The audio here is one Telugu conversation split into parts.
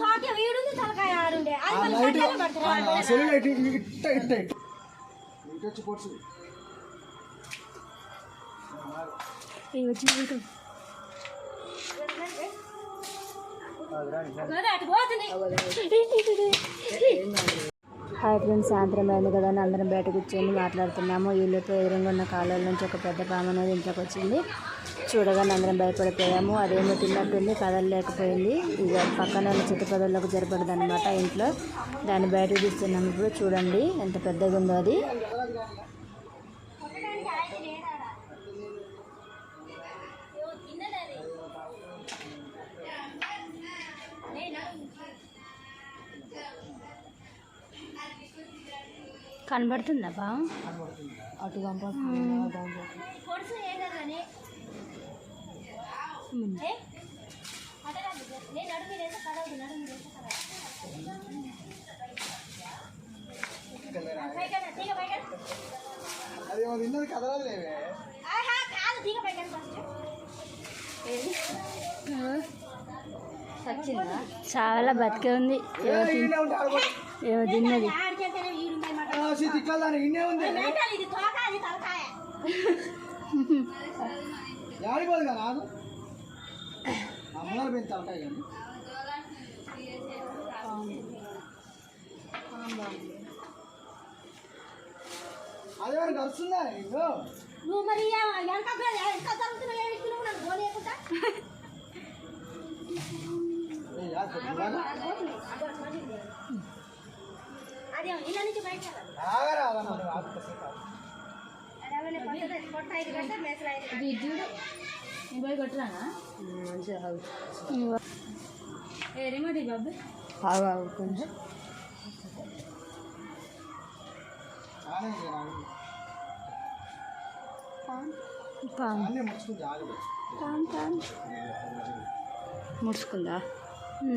తోక వీడుంది తలకాయ ఆడుండే. అది మళ్ళీ కట్టెలు హాయ్ ఫ్రెండ్స్ సాయంత్రం అయింది కదా అని అందరం బయట కూర్చొని మాట్లాడుతున్నాము. వీళ్ళతో ఎదురుగా ఉన్న కాలువల నుంచి ఒక పెద్ద పాము అనేది ఇంట్లోకి వచ్చింది. చూడగానే అందరం భయపడిపోయాము. అదేమో తిన్నట్టుంది కదలలేకపోయింది. ఇక పక్కన ఉన్న చుట్టుపక్కలకు జరపడదు అనమాట ఇంట్లో. దాన్ని బయటకు తీస్తున్నాము ఇప్పుడు చూడండి ఎంత పెద్దగా ఉందో అది. కనబడుతుందా పాము అటు ఏ? అదే తిన్నది కదలదు లేవే. చాలా బతికే ఉంది. ఏమో తిన్నది. ఉంది మేకలు, ఇది తోక, అది తలకాయ. ఆడిపోదు కదా రాదు అమ్మగారు పెంచి తలకాయ కానీ. అదేమైనా కలుస్తుందా ఇంకో నువ్వు మరి వెనక వెనక తరుగుతున్నావు ఏడికి నువ్వు నన్ను? అదే ఇళ్ళ నుంచి బయట మరి ఐదు గంటల మేసలు ఐదు కొంచెం. ముడుచుకుందా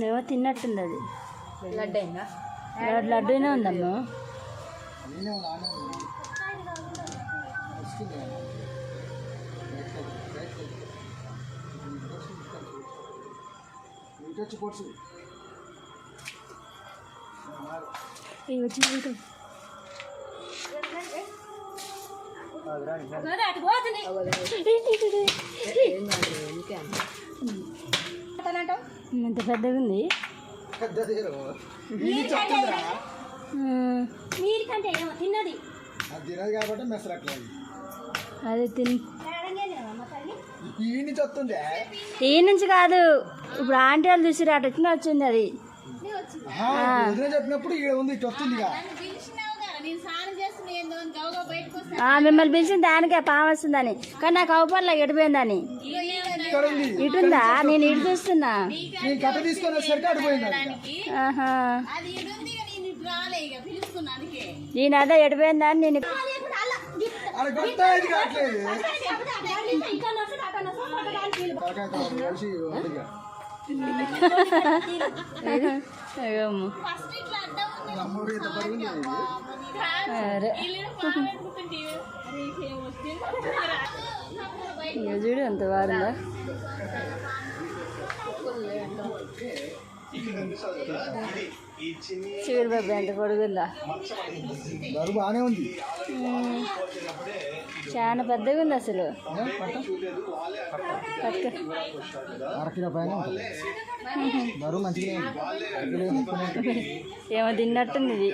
ఏమో తిన్నట్టుంది అది. లడ్డు లడ్డూనే ఉందమ్మా. పోతుంది అతనంటావు ఇంత పెద్దగా ఉంది ఏమో తిన్నది. అది తినదు కాబట్టి మెసరట్లేదు. అది తిన్ ఈ నుంచి కాదు. ఇప్పుడు ఆంటీ వాళ్ళు చూసి అటు వచ్చిన వచ్చింది అది. చెప్పినప్పుడు మిమ్మల్ని పిలిచిన దానికే పాము వస్తుందని. కానీ నాకు అవపడలే ఎడిపోయిందని. ఇటుందా? నేను ఇటు చూస్తున్నా. నేను అదే. ఎడిపోయిందని నేను ఎంత బరువు ఉంది ఇది? చూడు బాబు ఎంత పొడుగుందా బాగానే ఉంది. చాలా పెద్దగా ఉంది అసలు. ఏమో తిన్నట్టుంది ఇది.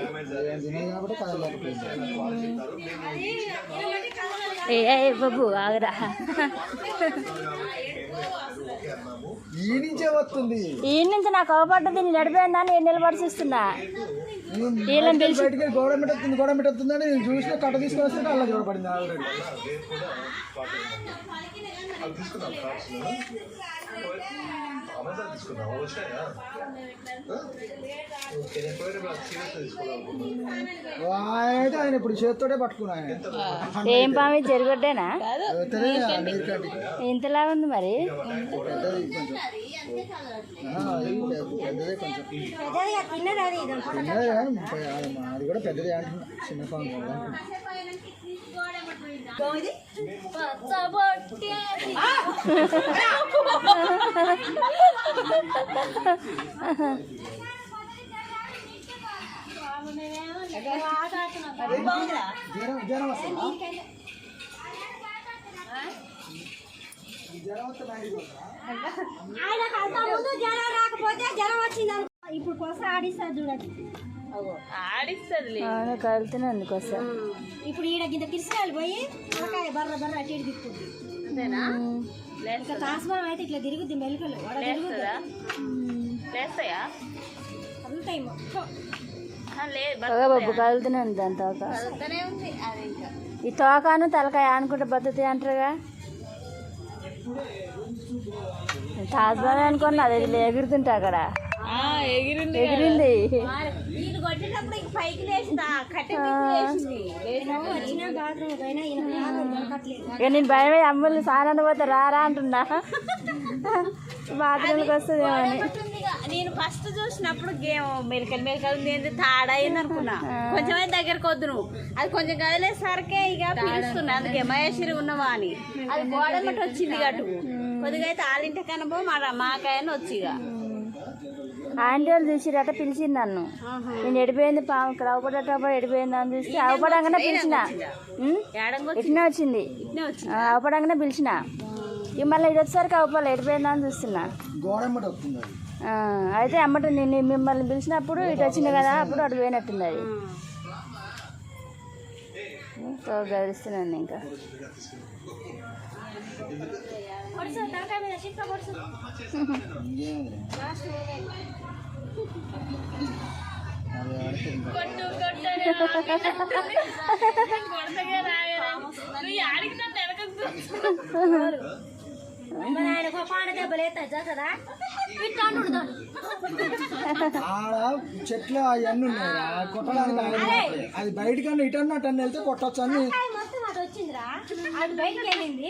ఏం బాబు ఆగరా. ఈ నుంచే వస్తుంది. ఈ నుంచి నాకు అవపడ్డది నేను నడిపోయిందా నేను నిలబడిస్తున్నా నేను వీళ్ళని బయటికి గోడ మెట్టొస్తుంది గోడ మెట్టొస్తుంది అని నేను చూసిన కట్ట తీసుకొని వస్తే అలా చూడబడింది ఆల్రెడీ. ఆయన ఇప్పుడు చేతితోటే ఏం పామి? జరగొడ్డేనా నీరుకట్టి ఇంతలా ఉంది మరి? పెద్దది కొంచెం ఆ, అది కూడా పెద్దదే అంటున్నా చిన్న ఫామ్ కదా పచ్చబొట్టేసి ఆట ఆడుతున్నాం జ్వరం జ్వరం వస్తుందా జ్వరం వస్తే బయటికి పోతారా? ఆయనకు అంత ముందు జ్వరం రాకపోతే జ్వరం వచ్చింది ఇప్పుడు కొస ఆడిస్తారు చూడండి. అవును కలుతూనే ఉంది కోసం ఇప్పుడు ఈడ గింత కిరిసినాలు పోయి బర్ర బర్ర అటు ఇటు ఇంకా తాస్మాన్ అయితే ఇట్లా తిరుగుద్ది మెలుకలు. లేస్తాయా? అంతాయి మొత్తం. బాబు దాని తోక. ఈ తోకాను తలకాయ ఆనుకుంటే బతుకుతాయి అంటారుగా? తాజ్మహల్ అనుకున్నా అది ఎగురుతుంటే అక్కడ. ఎగిరింది వీళ్ళు ఇంక కట్టె నేను భయమే అమ్మల్ని సానాన్ని పోతే రారా అంటున్నా. బాత్రూమ్కి వస్తుందేమో అని. నేను ఫస్ట్ చూసినప్పుడు గేమ్ మెలికలు మెలికలు ఉంది ఏంది తాడైంది అనుకున్నా. కొంచెమే దగ్గరకు వద్దు నువ్వు. అది కొంచెం కదిలేసరికే ఇక పిలుస్తున్నా. అందుకే మహేశ్వరి ఉన్నవా అని అది గోడ వచ్చింది గటు కొద్దిగా అయితే ఆలింటి కనబో మా మాకాయని వచ్చి ఇక. ఆంటీ వాళ్ళు చూసిరట పిలిచింది నన్ను. నేను ఎడిపోయింది పాము ఇక్కడ అవపడేటప్పుడు ఎడిపోయింది అని చూసి అవపడంగానే పిలిచిన. ఇట్నే వచ్చింది. అవపడంగానే పిలిచిన. ఇక మళ్ళీ ఇది వచ్చేసరికి అవపాలి ఎడిపోయిందా అని చూస్తున్నా. గోడ ఎమ్మటి వస్తుంది అది. ఆ, అయితే అమ్మట నేను మిమ్మల్ని పిలిచినప్పుడు ఇటు వచ్చింది కదా అప్పుడు అటు పోయినట్టుంది అది. గదిస్తున్నాను ఇంకా పొడుసు తలకాయ మీద చిక్క పొడుసు ఇంకేముంది అది ఆడితే ఇంకా మన ఆయన పాడ దెబ్బలు ఆడ చెట్లు అవన్నీ ఉన్నాయి. కొట్టడానికి. అది బయటకన్నా ఇటు అన్నట్టు వెళ్తే కొట్టచ్చు అని మొత్తం అది వచ్చిందిరా అది బయటకు వెళ్ళింది